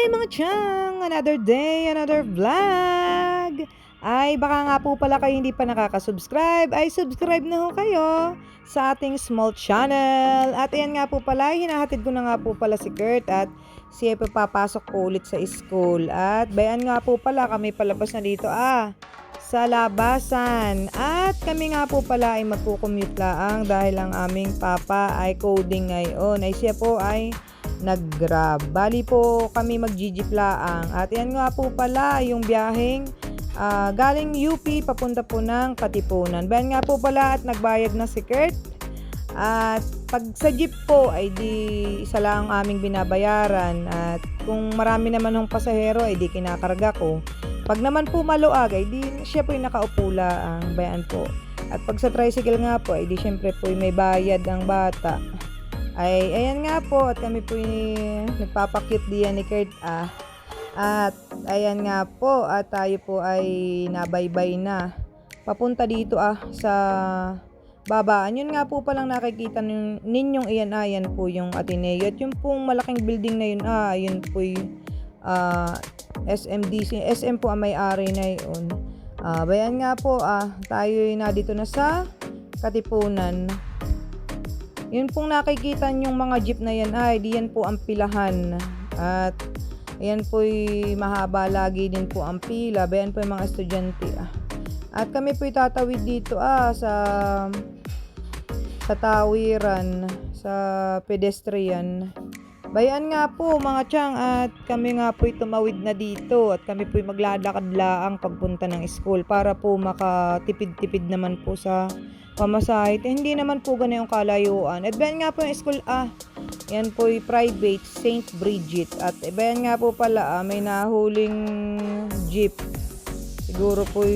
day mga chang! Another day, another vlog! Ay, baka nga po pala kayo hindi pa nakaka-subscribe, ay subscribe na ho kayo sa ating small channel. At ayan nga po pala, hinahatid ko na nga po pala si Kurt at siya pa papasok po ulit sa school. At bayan nga po pala, kami palabas na dito ah, sa labasan. At kami nga po pala ay magkukommute laang dahil ang aming papa ay coding ngayon. Ay siya po ay nag-grab. Bali po kami mag-jeep laang. At yan nga po pala yung biyaheng ah, galing UP papunta po ng Katipunan. Bayan nga po pala at nagbayad na si Kurt. At pag sa jeep po ay di isa lang ang aming binabayaran. At kung marami naman ng pasahero ay di kinakarga ko. Pag naman po maluag ay di siya po yung nakaupo ang bayan po. At pag sa tricycle nga po ay di syempre po may bayad ang bata. Ay, ayan nga po, at kami po yung nagpapakyut diyan ni Kurt ah. At ayan nga po, at tayo po ay nabaybay na. Papunta dito ah sa babaan. Yun nga po palang nakikita nin- ninyong iyan ah, yan po yung Ateneo. At yung pong malaking building na yun ah, yun po yung ah, SMDC. SM po ang may-ari na yun. Ah, bayan nga po ah, tayo na dito na sa Katipunan. Yun pong nakikita yung mga jeep na yan ay di yan po ang pilahan. At ayan po mahaba lagi din po ang pila. Bayan po yung mga estudyante. Ah. At kami po tatawid dito ah sa sa tawiran sa pedestrian. Bayan nga po mga tiyang at kami nga po tumawid na dito at kami po maglalakad laang pagpunta ng school para po makatipid-tipid naman po sa pamasahe. Hindi naman po ganun yung kalayuan. At bayan nga po yung school ah, yan po yung private St. Bridget. At bayan nga po pala ah, may nahuling jeep. Siguro po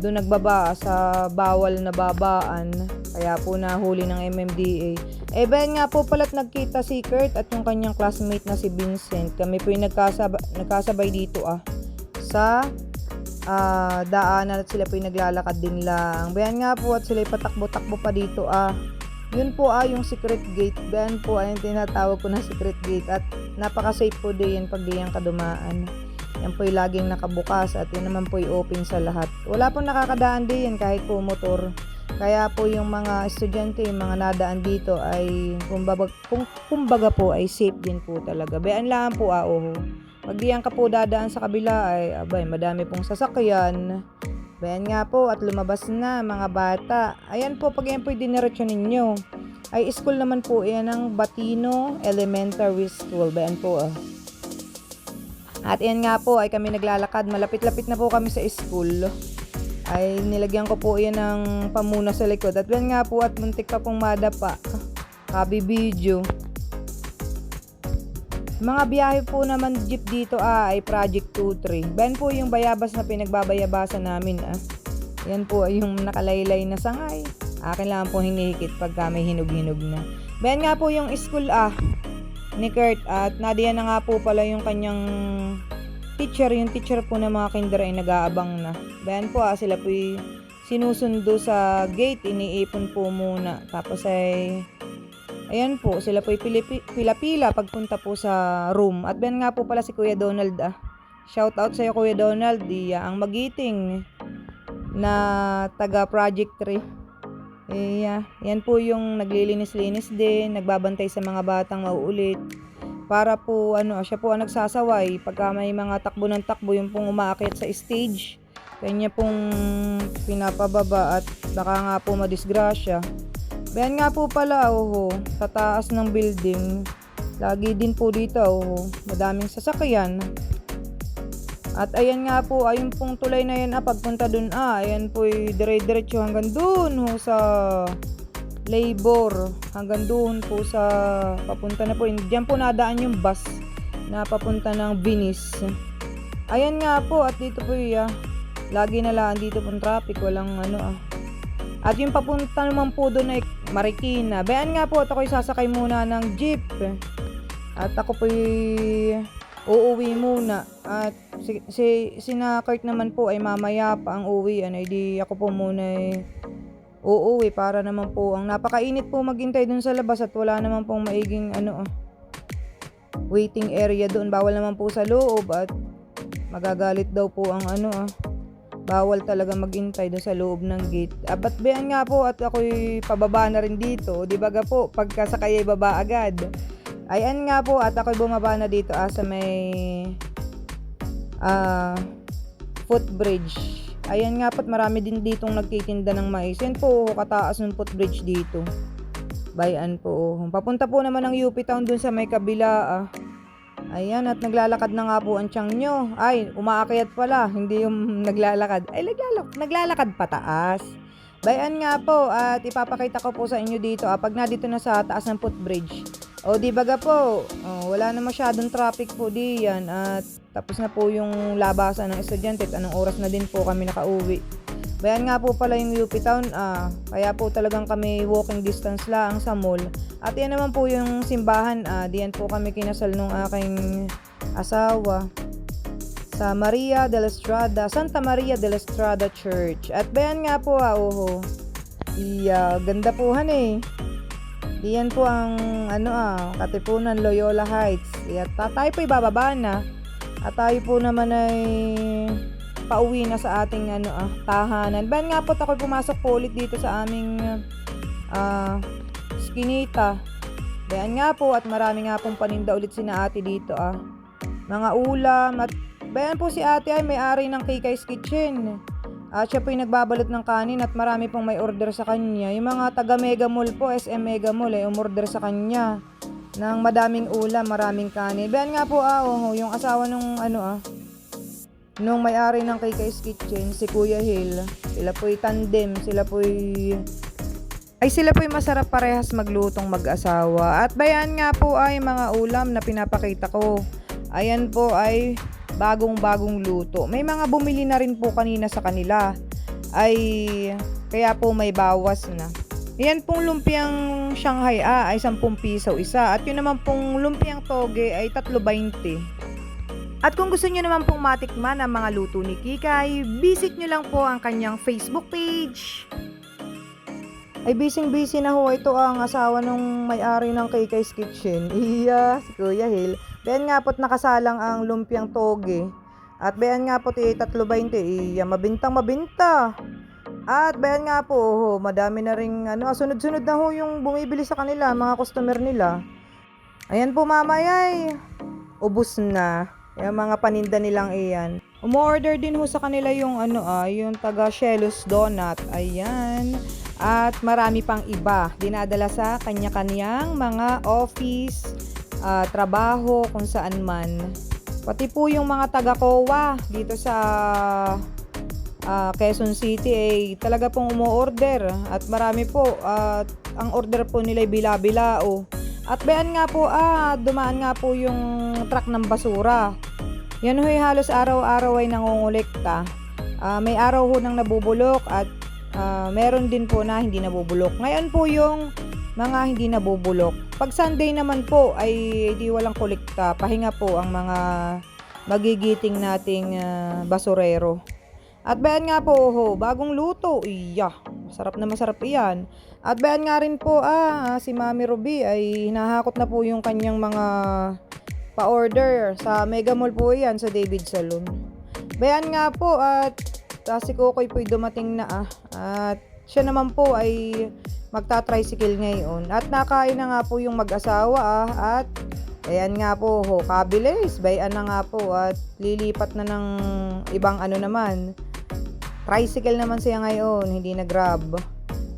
doon nagbaba sa bawal na babaan. Kaya po nahuli ng MMDA. Eh, bayan nga po pala't nagkita si Kurt at yung kanyang classmate na si Vincent. Kami po yung nagkasabay, nagkasabay dito ah sa ah, daanan at sila po yung naglalakad din lang. Bayan nga po at sila patakbo-takbo pa dito ah. Yun po ah yung secret gate. Bayan po ay yung tinatawag ko na secret gate at napaka-safe po din pag diyan kadumaan. Yan po yung laging nakabukas at yun naman po yung open sa lahat. Wala pong nakakadaan din kahit po motor. Kaya po yung mga estudyante, yung mga nadaan dito ay kumbaga, kumbaga po ay safe din po talaga. Bayan lang po ah, oh. Pag diyan ka po dadaan sa kabila ay abay, madami pong sasakyan. Bayan nga po at lumabas na mga bata. Ayan po, pag yan po diniretso ninyo. Ay school naman po yan ng Batino Elementary School. Bayan po ah. At yan nga po ay kami naglalakad. Malapit-lapit na po kami sa school. Ay nilagyan ko po yan ng pamuna sa likod. At yan nga po at muntik pa pong madapa. Kabi video. Mga biyahe po naman jeep dito ah, ay Project 23. Ben po yung bayabas na pinagbabayabasan namin ah. Yan po ay yung nakalaylay na sangay. Akin lang po hinihikit pagka may hinog-hinog na. Ben nga po yung school ah ni Kurt at nadiyan na nga po pala yung kanyang teacher. Yung teacher po ng mga kinder ay nag-aabang na. Ben po ah, sila po sinusundo sa gate. Iniipon po muna. Tapos ay Ayan po, sila po pila-pila pagpunta po sa room. At ben nga po pala si Kuya Donald ah. Shout out sa iyo Kuya Donald, di, ah, ang magiting na taga Project 3. Eh, ah, yan po yung naglilinis-linis din, nagbabantay sa mga batang mauulit. Para po, ano, siya po ang nagsasaway. Pagka may mga takbo ng takbo, yung pong umaakit sa stage. Kanya pong pinapababa at baka nga po madisgrasya. Bayan nga po pala, oh, sa taas ng building. Lagi din po dito, oh, madaming sasakyan. At ayan nga po, ayun pong tulay na yan, ah, pagpunta dun, ah, ayan po, dire-diretso hanggang dun, ho, sa labor. Hanggang dun po sa, papunta na po, diyan po nadaan yung bus na papunta ng Venice. Ayan nga po, at dito po, ah, lagi na lang dito pong traffic, walang ano, ah, at yung papunta naman po doon ay Marikina. Bayan nga po at ako'y sasakay muna ng jeep. At ako po'y uuwi muna. At si, si, sina Kurt naman po ay mamaya pa ang uwi. Ano, di ako po muna ay uuwi para naman po ang napakainit po maghintay dun sa labas at wala naman pong maiging ano waiting area doon. Bawal naman po sa loob at magagalit daw po ang ano ah. Bawal talaga maghintay doon sa loob ng gate. Ah, ba't bayan nga po at ako'y pababa na rin dito. Di ba po, pagka sakay ay baba agad. Ayan nga po at ako'y bumaba na dito ah, sa may ah footbridge. Ayan nga po't marami din ditong nagtitinda ng mais. Yan po, kataas ng footbridge dito. Bayan po. Papunta po naman ng UP Town dun sa may kabila ah. Ayan, at naglalakad na nga po ang tiyang nyo. Ay, umaakyat pala, hindi yung naglalakad. Ay, naglalakad, naglalakad pataas. Bayan nga po, at ipapakita ko po sa inyo dito, ah, pag nandito na sa taas ng footbridge. O, di baga po, oh, wala na masyadong traffic po diyan at tapos na po yung labasan ng estudyante at anong oras na din po kami nakauwi. Bayan nga po pala yung UP Town, ah, kaya po talagang kami walking distance lang sa mall. At yan naman po yung simbahan, ah, diyan po kami kinasal nung aking asawa sa Maria de la Estrada, Santa Maria de la Estrada Church. At bayan nga po, ah, oho. Iya, ganda po han eh. Diyan po ang ano ah, Katipunan Loyola Heights. Ta- tayo po ibababa na. At tayo po naman ay pauwi na sa ating ano ah, tahanan. Bayan nga po ako pumasok po ulit dito sa aming ah, skinita. Bayan nga po at marami nga pong paninda ulit sina ate dito ah. Mga ulam at bayan po si ate ay may-ari ng Kikay's Kitchen. At siya po yung nagbabalot ng kanin at marami pong may order sa kanya. Yung mga taga Mega Mall po, SM Mega Mall ay umorder sa kanya ng madaming ulam, maraming kanin. Bayan nga po ah, oh, yung asawa nung ano ah, nung may-ari ng KK's Kitchen, si Kuya Hill. Sila po'y tandem, sila po'y ay sila po'y masarap parehas maglutong mag-asawa. At bayan nga po ay mga ulam na pinapakita ko. Ayan po ay bagong-bagong luto. May mga bumili na rin po kanina sa kanila. Ay kaya po may bawas na. Yan pong lumpiang Shanghai ah, ay 10 piso isa. At yun naman pong lumpiang toge ay 3.20. At kung gusto nyo naman pong matikman ang mga luto ni Kikay, visit nyo lang po ang kanyang Facebook page. Ay busy-busy na ho ito ang asawa nung may-ari ng Kikay's Kitchen. Iya, si Kuya Hill. Bayan nga po't nakasalang ang lumpiang toge. At bayan nga po't eh, 3.20. Iya, mabintang mabinta. At bayan nga po, ho, madami na ring ano, sunod-sunod na ho yung bumibili sa kanila, mga customer nila. Ayan po mamayay. Ubus na. Yung mga paninda nilang iyan. Umorder din ho sa kanila yung ano ah, yung taga Shellos Donut. Ayan. At marami pang iba. Dinadala sa kanya-kanyang mga office, ah, trabaho, kung saan man. Pati po yung mga taga COA dito sa ah, Quezon City ay talaga pong umu-order at marami po at ang order po nila ay bila-bilao. At bayan nga po ah, dumaan nga po yung truck ng basura. Yan ho'y halos araw-araw ay nangungulekta. Ah, may araw ho nang nabubulok at ah, meron din po na hindi nabubulok. Ngayon po yung mga hindi nabubulok. Pag Sunday naman po ay di walang kolekta. Pahinga po ang mga magigiting nating ah, basurero. At bayan nga po, ho, bagong luto. Iya, masarap na masarap iyan. At bayan nga rin po, ah, si Mami Ruby ay hinahakot na po yung kanyang mga pa-order sa Mega Mall po yan sa David Saloon. Bayan nga po at ah, si Kokoy po'y dumating na ah. At siya naman po ay magta-tricycle ngayon. At nakain na nga po yung mag-asawa ah. At ayan nga po, ho, kabilis. Bayan na nga po at lilipat na ng ibang ano naman. Tricycle naman siya ngayon, hindi na grab.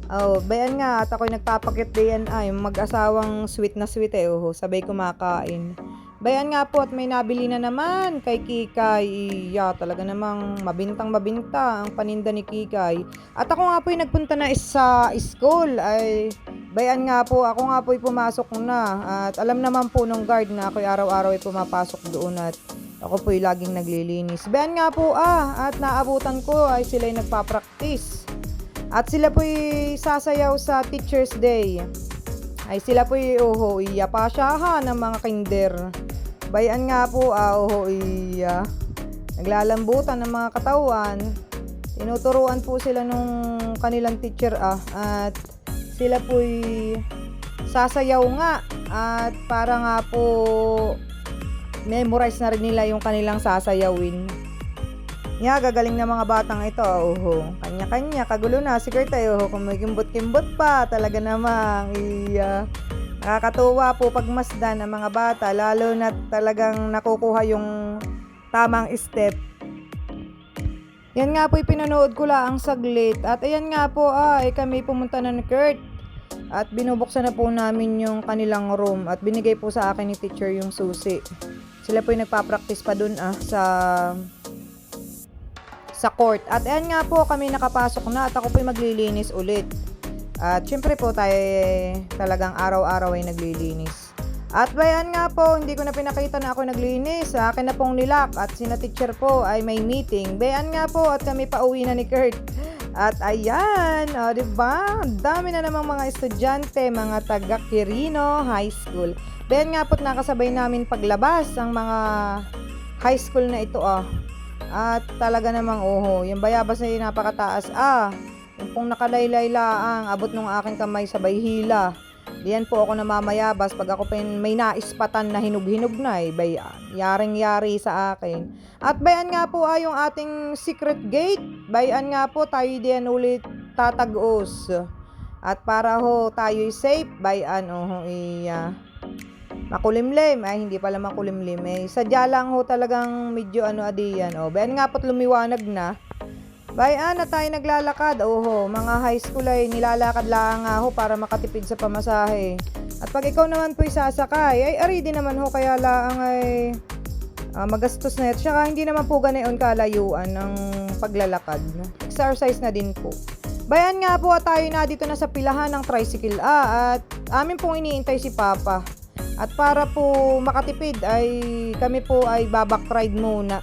Oh, bayan nga at ako'y nagpapakit ay mag-asawang sweet na sweet eh, oh, sabay kumakain. Bayan nga po at may nabili na naman kay Kikay. Iya, talaga namang mabintang mabinta ang paninda ni Kikay. At ako nga po yung nagpunta na sa school ay bayan nga po, ako nga po pumasok na. At alam naman po nung guard na ako'y araw-araw ay pumapasok doon at ako po'y laging naglilinis. Bayan nga po ah, at naabutan ko ay sila'y nagpa-practice. At sila po'y sasayaw sa Teacher's Day. Ay sila po'y oho, iya pasyahan ng mga kinder. Bayan nga po ah, oho, iya. Naglalambutan ng mga katawan. Tinuturuan po sila nung kanilang teacher ah. At sila po'y sasayaw nga. At para nga po memorize na rin nila yung kanilang sasayawin. Nga, gagaling na mga batang ito. Oho, kanya-kanya, kagulo na. Si Kurt ay, oho, kung may kimbot-kimbot pa, talaga namang, iya. Nakakatuwa po pagmasdan ng mga bata, lalo na talagang nakukuha yung tamang step. Yan nga po, pinanood ko lang saglit. At ayan nga po, ay kami pumunta na ni Kurt. At binubuksan na po namin yung kanilang room. At binigay po sa akin ni teacher yung susi. Sila po yung nagpa-practice pa dun ah, sa sa court. At ayan nga po, kami nakapasok na at ako po maglilinis ulit. At syempre po tayo eh, talagang araw-araw ay naglilinis. At bayan nga po, hindi ko na pinakita na ako naglinis. Sa akin na pong nilak at sina teacher po ay may meeting. Bayan nga po at kami pa uwi na ni Kurt. At ayan, o, di ba? Dami na namang mga estudyante, mga taga Quirino High School. Bayan nga po at nakasabay namin paglabas ang mga high school na ito ah. At talaga namang oho, yung bayabas yun napakataas. Ah, yung pong nakalaylay laang, abot ng aking kamay sa hila. Diyan po ako namamayabas pag ako yung may naispatan na hinug-hinug na eh. Bayan, yaring-yari sa akin. At bayan nga po ay yung ating secret gate. Bayan nga po tayo diyan ulit tatagos. At para ho tayo safe, bayan oh iya. Makulimlim, ay hindi pala makulimlim eh. Sadya lang ho talagang medyo ano adiyan. Oh, bayan nga po't lumiwanag na. Bayan na tayo naglalakad. Oho, mga high school ay nilalakad lang nga ho para makatipid sa pamasahe. At pag ikaw naman po'y sasakay, ay ari din naman ho kaya laang ay ah, magastos na ito. Tsaka hindi naman po ganayon kalayuan ng paglalakad. Exercise na din po. Bayan nga po at tayo na dito na sa pilahan ng tricycle. Ah, at amin pong iniintay si Papa. At para po makatipid ay kami po ay babak ride muna.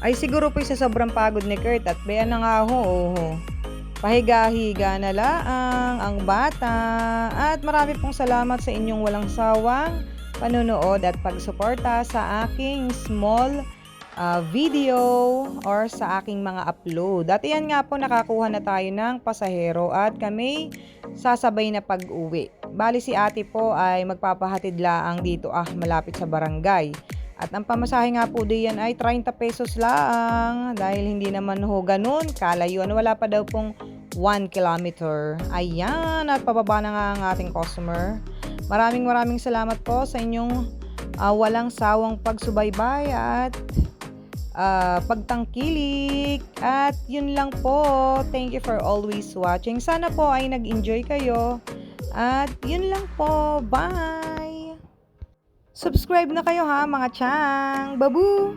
Ay siguro po sa sobrang pagod ni Kurt at bayan na nga ho, oho. Pahiga-higa na laang ang bata at marami pong salamat sa inyong walang sawang panonood at pagsuporta sa aking small uh, video or sa aking mga upload. At yan nga po nakakuha na tayo ng pasahero at kami sasabay na pag-uwi. Bali si ate po ay magpapahatid laang dito ah malapit sa barangay. At ang pamasahe nga po diyan ay 30 pesos lang dahil hindi naman ho ganun kalayuan. Wala pa daw pong 1 kilometer. Ayan, at pababa na nga ang ating customer. Maraming maraming salamat po sa inyong ah, walang sawang pagsubaybay at ah, pagtangkilik. At yun lang po. Thank you for always watching. Sana po ay nag-enjoy kayo. At yun lang po. Bye! Subscribe na kayo ha mga chang. Babu!